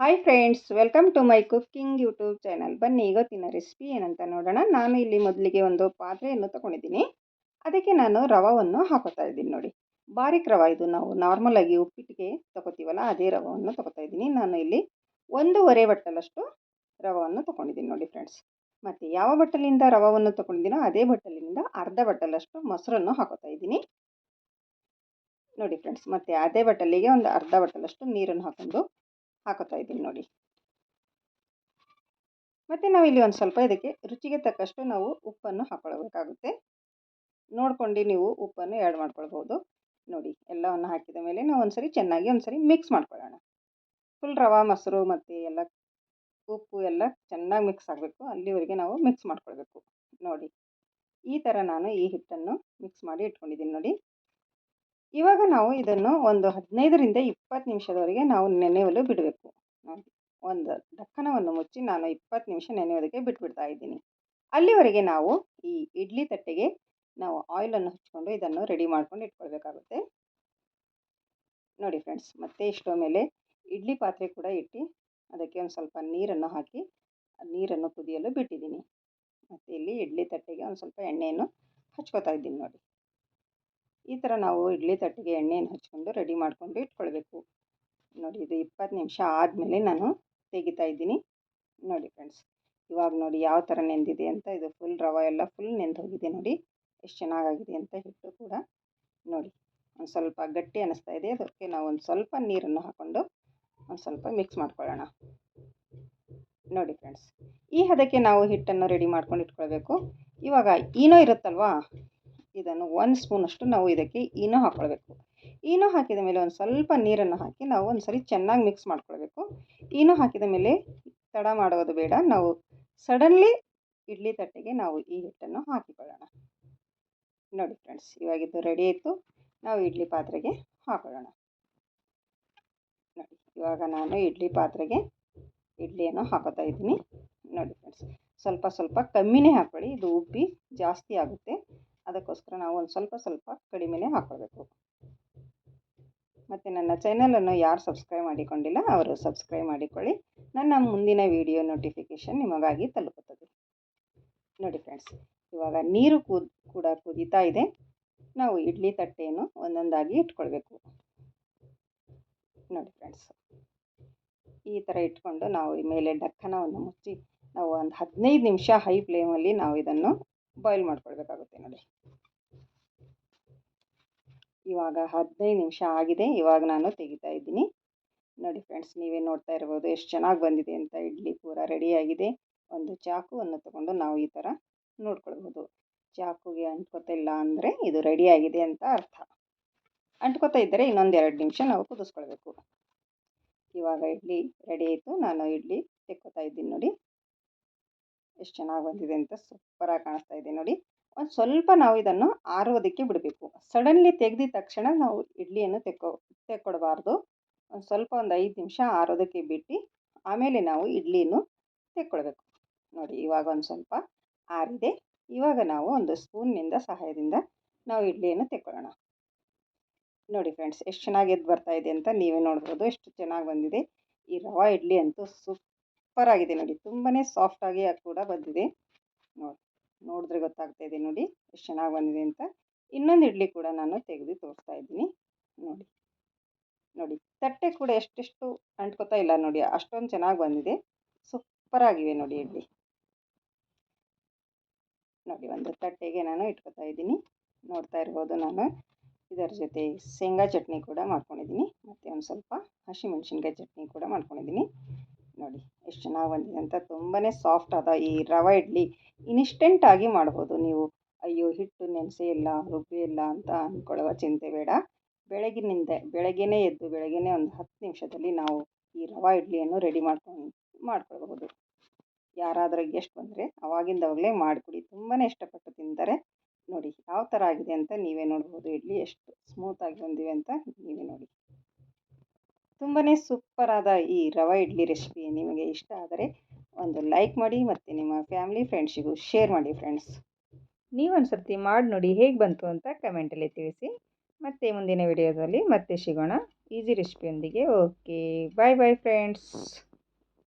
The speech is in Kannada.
Hi friends welcome to my cooking YouTube channel ಬನ್ನಿ ಇವತ್ತಿನ ರೆಸಿಪಿ ಏನಂತ ನೋಡೋಣ. ನಾನು ಇಲ್ಲಿ ಮೊದಲಿಗೆ ಒಂದು ಪಾತ್ರೆಯನ್ನು ತಗೊಂಡಿದ್ದೀನಿ. ಅದಕ್ಕೆ ನಾನು ರವವನ್ನು ಹಾಕೋತಾ ಇದ್ದೀನಿ ನೋಡಿ. ಬಾರಿಕ್ ರವ ಇದು. ನಾವು ನಾರ್ಮಲಾಗಿ ಉಪ್ಪಿಟ್ಟಿಗೆ ತಗೋತೀವಲ್ಲ, ಅದೇ ರವವನ್ನು ತಗೋತಾ ಇದ್ದೀನಿ. ನಾನು ಇಲ್ಲಿ ಒಂದೂವರೆ ಬಟ್ಟಲಷ್ಟು ರವವನ್ನು ತಗೊಂಡಿದ್ದೀನಿ ನೋಡಿ ಫ್ರೆಂಡ್ಸ್ ಮತ್ತು ಯಾವ ಬಟ್ಟಲಿಂದ ರವವನ್ನು ತೊಗೊಂಡಿದ್ದೀನೋ, ಅದೇ ಬಟ್ಟಲಿನಿಂದ ಅರ್ಧ ಬಟ್ಟಲಷ್ಟು ಮೊಸರನ್ನು ಹಾಕೋತಾ ಇದ್ದೀನಿ. ನೋಡಿ ಫ್ರೆಂಡ್ಸ್ ಮತ್ತು ಅದೇ ಬಟ್ಟಲಿಗೆ ಒಂದು ಅರ್ಧ ಬಟ್ಟಲಷ್ಟು ನೀರನ್ನು ಹಾಕೊಂಡು ಹಾಕೋತಾ ಇದ್ದೀನಿ ನೋಡಿ. ಮತ್ತು ನಾವು ಇಲ್ಲಿ ಒಂದು ಸ್ವಲ್ಪ ಇದಕ್ಕೆ ರುಚಿಗೆ ತಕ್ಕಷ್ಟು ನಾವು ಉಪ್ಪನ್ನು ಹಾಕೊಳ್ಬೇಕಾಗುತ್ತೆ. ನೋಡ್ಕೊಂಡು ನೀವು ಉಪ್ಪನ್ನು ಆ್ಯಡ್ ಮಾಡ್ಕೊಳ್ಬೋದು. ನೋಡಿ, ಎಲ್ಲವನ್ನು ಹಾಕಿದ ಮೇಲೆ ನಾವು ಒಂದ್ಸರಿ ಚೆನ್ನಾಗಿ ಒಂದ್ಸರಿ ಮಿಕ್ಸ್ ಮಾಡ್ಕೊಳ್ಳೋಣ. ಫುಲ್ ರವೆ, ಮೊಸರು ಮತ್ತು ಎಲ್ಲ ಉಪ್ಪು ಎಲ್ಲ ಚೆನ್ನಾಗಿ ಮಿಕ್ಸ್ ಆಗಬೇಕು. ಅಲ್ಲಿವರೆಗೆ ನಾವು ಮಿಕ್ಸ್ ಮಾಡ್ಕೊಳ್ಬೇಕು. ನೋಡಿ, ಈ ಥರ ನಾನು ಈ ಹಿಟ್ಟನ್ನು ಮಿಕ್ಸ್ ಮಾಡಿ ಇಟ್ಕೊಂಡಿದ್ದೀನಿ ನೋಡಿ. ಇವಾಗ ನಾವು ಇದನ್ನು ಒಂದು ಹದಿನೈದರಿಂದ ಇಪ್ಪತ್ತು ನಿಮಿಷದವರೆಗೆ ನಾವು ನೆನೆಯಲು ಬಿಡಬೇಕು. ಒಂದು ದಕ್ಕನವನ್ನು ಮುಚ್ಚಿ ನಾನು ಇಪ್ಪತ್ತು ನಿಮಿಷ ನೆನೆಯೋದಕ್ಕೆ ಬಿಟ್ಬಿಡ್ತಾ ಇದ್ದೀನಿ. ಅಲ್ಲಿವರೆಗೆ ನಾವು ಈ ಇಡ್ಲಿ ತಟ್ಟೆಗೆ ನಾವು ಆಯಿಲನ್ನು ಹಚ್ಕೊಂಡು ಇದನ್ನು ರೆಡಿ ಮಾಡ್ಕೊಂಡು ಇಟ್ಕೊಳ್ಬೇಕಾಗುತ್ತೆ. ನೋಡಿ ಫ್ರೆಂಡ್ಸ್ ಮತ್ತೆ ಇಷ್ಟೋ ಮೇಲೆ ಇಡ್ಲಿ ಪಾತ್ರೆ ಕೂಡ ಇಟ್ಟು ಅದಕ್ಕೆ ಒಂದು ಸ್ವಲ್ಪ ನೀರನ್ನು ಹಾಕಿ, ನೀರನ್ನು ಕುದಿಯಲು ಬಿಟ್ಟಿದ್ದೀನಿ. ಮತ್ತು ಇಲ್ಲಿ ಇಡ್ಲಿ ತಟ್ಟೆಗೆ ಒಂದು ಸ್ವಲ್ಪ ಎಣ್ಣೆಯನ್ನು ಹಚ್ಕೋತಾ ಇದ್ದೀನಿ ನೋಡಿ. ಈ ಥರ ನಾವು ಇಡ್ಲಿ ತಟ್ಟಿಗೆ ಎಣ್ಣೆಯನ್ನು ಹಚ್ಕೊಂಡು ರೆಡಿ ಮಾಡಿಕೊಂಡು ಇಟ್ಕೊಳ್ಬೇಕು. ನೋಡಿ ಇದು ಇಪ್ಪತ್ತು ನಿಮಿಷ ಆದಮೇಲೆ ನಾನು ತೆಗಿತಾ ಇದ್ದೀನಿ. ನೋಡಿ ಫ್ರೆಂಡ್ಸ್ ಇವಾಗ ನೋಡಿ ಯಾವ ಥರ ನೆಂದಿದೆ ಅಂತ, ಇದು ಫುಲ್ ರವೆ ಎಲ್ಲ ಫುಲ್ ನೆಂದು ಹೋಗಿದೆ ನೋಡಿ, ಎಷ್ಟು ಚೆನ್ನಾಗಾಗಿದೆ ಅಂತ ಹಿಟ್ಟು ಕೂಡ. ನೋಡಿ, ಒಂದು ಸ್ವಲ್ಪ ಗಟ್ಟಿ ಅನ್ನಿಸ್ತಾ ಇದೆ, ಅದಕ್ಕೆ ನಾವು ಒಂದು ಸ್ವಲ್ಪ ನೀರನ್ನು ಹಾಕ್ಕೊಂಡು ಒಂದು ಸ್ವಲ್ಪ ಮಿಕ್ಸ್ ಮಾಡ್ಕೊಳ್ಳೋಣ. ನೋಡಿ ಫ್ರೆಂಡ್ಸ್ ಈ ಹದಕ್ಕೆ ನಾವು ಹಿಟ್ಟನ್ನು ರೆಡಿ ಮಾಡ್ಕೊಂಡು ಇಟ್ಕೊಳ್ಬೇಕು. ಇವಾಗ ಈನೋ ಇರುತ್ತಲ್ವಾ ಇದನ್ನು ಒಂದು ಸ್ಪೂನಷ್ಟು ನಾವು ಇದಕ್ಕೆ ಈನೋ ಹಾಕ್ಕೊಳ್ಬೇಕು ಈನೋ ಹಾಕಿದ ಮೇಲೆ ಒಂದು ಸ್ವಲ್ಪ ನೀರನ್ನು ಹಾಕಿ ನಾವು ಒಂದು ಸರಿ ಚೆನ್ನಾಗಿ ಮಿಕ್ಸ್ ಮಾಡ್ಕೊಳ್ಬೇಕು. ಈನೋ ಹಾಕಿದ ಮೇಲೆ ತಡ ಮಾಡೋದು ಬೇಡ. ನಾವು ಸಡನ್ಲಿ ಇಡ್ಲಿ ತಟ್ಟೆಗೆ ನಾವು ಈ ಹಿಟ್ಟನ್ನು ಹಾಕಿಕೊಳ್ಳೋಣ. ನೋಡಿ ಫ್ರೆಂಡ್ಸ್ ಇವಾಗಿದ್ದು ರೆಡಿ ಆಯಿತು. ನಾವು ಇಡ್ಲಿ ಪಾತ್ರೆಗೆ ಹಾಕೊಳ್ಳೋಣ. ನೋಡಿ, ಇವಾಗ ನಾನು ಇಡ್ಲಿ ಪಾತ್ರೆಗೆ ಇಡ್ಲಿಯನ್ನು ಹಾಕೋತಾ ಇದ್ದೀನಿ. ನೋಡಿ ಫ್ರೆಂಡ್ಸ್ ಸ್ವಲ್ಪ ಸ್ವಲ್ಪ ಕಮ್ಮಿನೇ ಹಾಕ್ಕೊಳ್ಳಿ ಇದು ಉಬ್ಬಿ ಜಾಸ್ತಿ ಆಗುತ್ತೆ. ಅದಕ್ಕೋಸ್ಕರ ನಾವು ಒಂದು ಸ್ವಲ್ಪ ಸ್ವಲ್ಪ ಕಡಿಮೆನೇ ಹಾಕ್ಕೊಳ್ಬೇಕು ಮತ್ತು ನನ್ನ ಚಾನಲನ್ನು ಯಾರು ಸಬ್ಸ್ಕ್ರೈಬ್ ಮಾಡಿಕೊಂಡಿಲ್ಲ, ಅವರು ಸಬ್ಸ್ಕ್ರೈಬ್ ಮಾಡಿಕೊಳ್ಳಿ. ನನ್ನ ಮುಂದಿನ ವಿಡಿಯೋ ನೋಟಿಫಿಕೇಷನ್ ನಿಮಗಾಗಿ ತಲುಪುತ್ತದೆ. ನೋಡಿ ಫ್ರೆಂಡ್ಸ್ ಇವಾಗ ನೀರು ಕೂದ್, ಕೂಡ ಕುದೀತಾ ಇದೆ. ನಾವು ಇಡ್ಲಿ ತಟ್ಟೆಯನ್ನು ಒಂದೊಂದಾಗಿ ಇಟ್ಕೊಳ್ಬೇಕು. ನೋಡಿ ಫ್ರೆಂಡ್ಸ್ ಈ ಥರ ಇಟ್ಕೊಂಡು ನಾವು ಮೇಲೆ ಡಕ್ಕನವನ್ನು ಮುಚ್ಚಿ, ನಾವು ಒಂದು ಹದಿನೈದು ನಿಮಿಷ ಹೈ ಫ್ಲೇಮಲ್ಲಿ ನಾವು ಇದನ್ನು ಬಾಯ್ಲ್ ಮಾಡ್ಕೊಳ್ಬೇಕಾಗುತ್ತೆ ನೋಡಿ. ಇವಾಗ ಹದಿನೈದು ನಿಮಿಷ ಆಗಿದೆ. ಇವಾಗ ನಾನು ತೆಗಿತಾ ಇದ್ದೀನಿ. ನೋಡಿ ಫ್ರೆಂಡ್ಸ್ ನೀವೇ ನೋಡ್ತಾ ಇರ್ಬೋದು ಎಷ್ಟು ಚೆನ್ನಾಗಿ ಬಂದಿದೆ ಅಂತ ಇಡ್ಲಿ ಪೂರ ರೆಡಿಯಾಗಿದೆ ಒಂದು ಚಾಕುವನ್ನು ತಗೊಂಡು ನಾವು ಈ ಥರ ನೋಡ್ಕೊಳ್ಬೋದು ಚಾಕುಗೆ ಇಲ್ಲ ಅಂದರೆ ಇದು ರೆಡಿಯಾಗಿದೆ ಅಂತ ಅರ್ಥ. ಅಂಟ್ಕೊತಾ ಇದ್ದರೆ ಇನ್ನೊಂದು ಎರಡು ನಿಮಿಷ ನಾವು ಕುದಿಸ್ಕೊಳ್ಬೇಕು. ಇವಾಗ ಇಡ್ಲಿ ರೆಡಿ ಆಯಿತು. ನಾನು ಇಡ್ಲಿ ತೆಕ್ಕೋತಾ ಇದ್ದೀನಿ ನೋಡಿ. ಎಷ್ಟು ಚೆನ್ನಾಗಿ ಬಂದಿದೆ ಅಂತ ಸೂಪರಾಗಿ ಕಾಣಿಸ್ತಾ ಇದೆ ನೋಡಿ. ಒಂದು ಸ್ವಲ್ಪ ನಾವು ಇದನ್ನು ಆರೋದಕ್ಕೆ ಬಿಡಬೇಕು. ಸಡನ್ಲಿ ತೆಗೆದಿದ ತಕ್ಷಣ ನಾವು ಇಡ್ಲಿಯನ್ನು ತೆಕ್ಕೊ ತೆಕ್ಕೊಡಬಾರ್ದು. ಒಂದು ಸ್ವಲ್ಪ ಒಂದು ಐದು ನಿಮಿಷ ಆರೋದಕ್ಕೆ ಬಿಟ್ಟು, ಆಮೇಲೆ ನಾವು ಇಡ್ಲಿಯನ್ನು ತೆಕ್ಕೊಳ್ಬೇಕು. ನೋಡಿ ಇವಾಗ ಒಂದು ಸ್ವಲ್ಪ ಆರಿದೆ. ಇವಾಗ ನಾವು ಒಂದು ಸ್ಪೂನ್ನಿಂದ ಸಹಾಯದಿಂದ ನಾವು ಇಡ್ಲಿಯನ್ನು ತೆಕ್ಕೊಳ್ಳೋಣ. ನೋಡಿ ಫ್ರೆಂಡ್ಸ್, ಎಷ್ಟು ಚೆನ್ನಾಗಿ ಎದ್ದು ಬರ್ತಾ ಇದೆ ಅಂತ ನೀವೇ ನೋಡ್ಬೋದು. ಎಷ್ಟು ಚೆನ್ನಾಗಿ ಬಂದಿದೆ. ಈ ರವಾ ಇಡ್ಲಿ ಅಂತೂ ಸೂಪರ್ ಆಗಿದೆ ನೋಡಿ. ತುಂಬಾ ಸಾಫ್ಟಾಗಿ ಕೂಡ ಬಂದಿದೆ. ನೋಡಿ. ನೋಡಿದ್ರೆ ಗೊತ್ತಾಗ್ತಾ ಇದೆ ನೋಡಿ, ಎಷ್ಟು ಚೆನ್ನಾಗಿ ಬಂದಿದೆ ಅಂತ. ಇನ್ನೊಂದು ಇಡ್ಲಿ ಕೂಡ ನಾನು ತೆಗೆದು ತೋರಿಸ್ತಾ ಇದ್ದೀನಿ, ನೋಡಿ. ನೋಡಿ, ತಟ್ಟೆ ಕೂಡ ಎಷ್ಟೆಷ್ಟು ಅಂಟ್ಕೋತಾ ಇಲ್ಲ ನೋಡಿ, ಅಷ್ಟೊಂದು ಚೆನ್ನಾಗಿ ಬಂದಿದೆ. ಸೂಪರ್ ಆಗಿವೆ ನೋಡಿ ಇಡ್ಲಿ. ನೋಡಿ, ಒಂದು ತಟ್ಟೆಗೆ ನಾನು ಇಟ್ಕೋತಾ ಇದ್ದೀನಿ. ನೋಡ್ತಾ ಇರ್ಬೋದು ನಾನು. ಇದರ ಜೊತೆ ಶೇಂಗಾ ಚಟ್ನಿ ಕೂಡ ಮಾಡ್ಕೊಂಡಿದ್ದೀನಿ. ಮತ್ತು ಒಂದು ಸ್ವಲ್ಪ ಹಸಿಮೆಣ್ಸಿನ್ಕಾಯಿ ಚಟ್ನಿ ಕೂಡ ಮಾಡ್ಕೊಂಡಿದ್ದೀನಿ. ನೋಡಿ, ಎಷ್ಟು ಚೆನ್ನಾಗಿ ಬಂದಿದೆ ಅಂತ ತುಂಬಾ ಸಾಫ್ಟ್ ಆದ ಈ ರವೆ ಇಡ್ಲಿ ಇನ್ಸ್ಟೆಂಟಾಗಿ ಮಾಡ್ಬೋದು ನೀವು. ಅಯ್ಯೋ, ಹಿಟ್ಟು ನೆನ್ಸಿ ಇಲ್ಲ, ರುಬ್ಬಿ ಇಲ್ಲ ಅಂತ ಅಂದ್ಕೊಳ್ಳುವ ಚಿಂತೆ ಬೇಡ. ಬೆಳಗಿನಿಂದ, ಬೆಳಗ್ಗೆನೇ ಎದ್ದು, ಬೆಳಗ್ಗೆನೇ ಒಂದು ಹತ್ತು ನಿಮಿಷದಲ್ಲಿ ನಾವು ಈ ರವೆ ಇಡ್ಲಿಯನ್ನು ರೆಡಿ ಮಾಡ್ಕೊಂಡು, ಮಾಡ್ಕೊಳ್ಬಹುದು. ಯಾರಾದರೂ ಗೆಸ್ಟ್ ಬಂದರೆ ಅವಾಗಿಂದ ಅವಾಗಲೇ ಮಾಡಿಕೊಡಿ ತುಂಬಾ ಇಷ್ಟಪಟ್ಟು ತಿಂತಾರೆ. ನೋಡಿ, ಯಾವ ಥರ ಆಗಿದೆ ಅಂತ ನೀವೇ ನೋಡ್ಬೋದು. ಇಡ್ಲಿ ಎಷ್ಟು ಸ್ಮೂತಾಗಿ ಬಂದಿವೆ ಅಂತ ನೀವೇ ನೋಡಿ. ತುಂಬಾ ಸೂಪರಾದ ಈ ರವೆ ಇಡ್ಲಿ ರೆಸಿಪಿ ನಿಮಗೆ ಇಷ್ಟ ಆದರೆ ಒಂದು ಲೈಕ್ ಮಾಡಿ ಮತ್ತು ನಿಮ್ಮ ಫ್ಯಾಮಿಲಿ ಫ್ರೆಂಡ್ಸಿಗೂ ಶೇರ್ ಮಾಡಿ ಫ್ರೆಂಡ್ಸ್ ನೀವೊಂದು ಸರ್ತಿ ಮಾಡಿ ನೋಡಿ ಹೇಗೆ ಬಂತು ಅಂತ ಕಮೆಂಟಲ್ಲಿ ತಿಳಿಸಿ. ಮತ್ತೆ ಮುಂದಿನ ವಿಡಿಯೋದಲ್ಲಿ ಮತ್ತೆ ಸಿಗೋಣ. ಈಸಿ ರೆಸಿಪಿಯೊಂದಿಗೆ ಓಕೆ ಬಾಯ್ ಬಾಯ್ ಫ್ರೆಂಡ್ಸ್